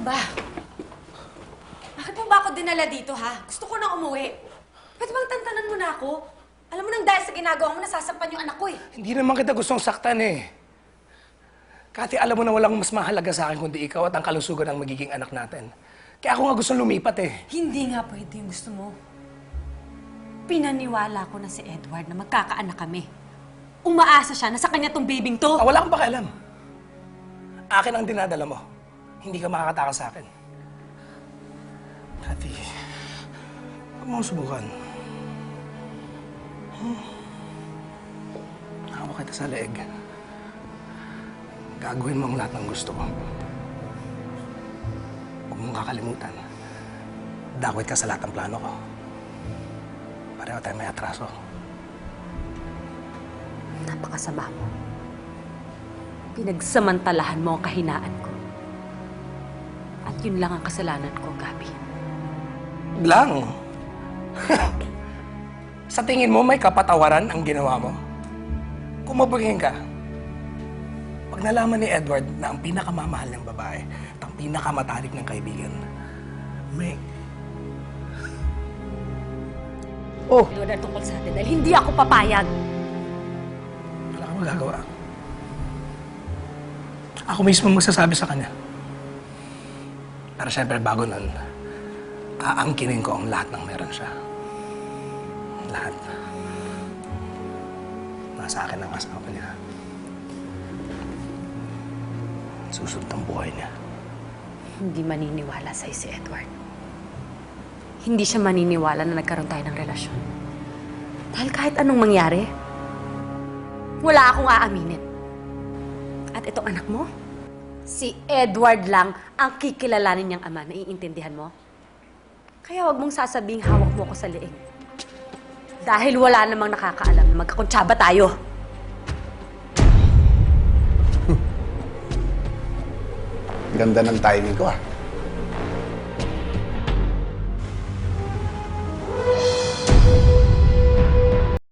Ano ba? Bakit mo ba ako dinala dito, ha? Gusto ko na umuwi. Pwede bang tantanan mo na ako? Alam mo nang dahil sa ginagawa mo, nasasakpan yung anak ko eh. Hindi naman kita gustong saktan eh. Kati alam mo na walang mas mahalaga sa akin kundi ikaw at ang kalusugan ng magiging anak natin. Kaya ako nga gustong lumipat eh. Hindi nga pwede yung gusto mo. Pinaniwala ko na si Edward na magkakaanak kami. Umaasa siya na sa kanya tong babing to. Ah, wala akong pakialam. Akin ang dinadala mo. Hindi ka makakatakas sa akin. Kati, huwag mo subukan. Hmm. Hawak kita sa leeg. Gagawin mo ang lahat ng gusto ko. Huwag mong kakalimutan. Dakwit ka sa lahat ng plano ko. Pareho tayo may atraso. Napakasama mo. Pinagsamantalahan mo ang kahinaan yun lang ang kasalanan ko, Gabi. Lang. Sa tingin mo may kapatawaran ang ginawa mo? Kung mabugin ka, pag nalaman ni Edward na ang pinakamamahal ng babae at ang pinakamatalik ng kaibigan, may... Oh, Wala tungkol sa atin dahil hindi ako papayag. wala kang magagawa. Ako mismo magsasabi sa kanya. Pero syempre bago nun, aangkinin ko ang lahat ng meron siya. Lahat. Nasa akin ang asawa niya. Susod ang buhay niya. Hindi maniniwala sa'yo si Edward. Hindi siya maniniwala na nagkaroon tayo ng relasyon. Dahil kahit anong mangyari, wala akong aaminin. At itong anak mo, si Edward lang ang kikilalanin niyang ama. Naiintindihan mo? Kaya wag mong sasabing hawak mo ko sa leeg. Dahil wala namang nakakaalam na magkakuntsaba tayo. Ganda ng timing ko ah.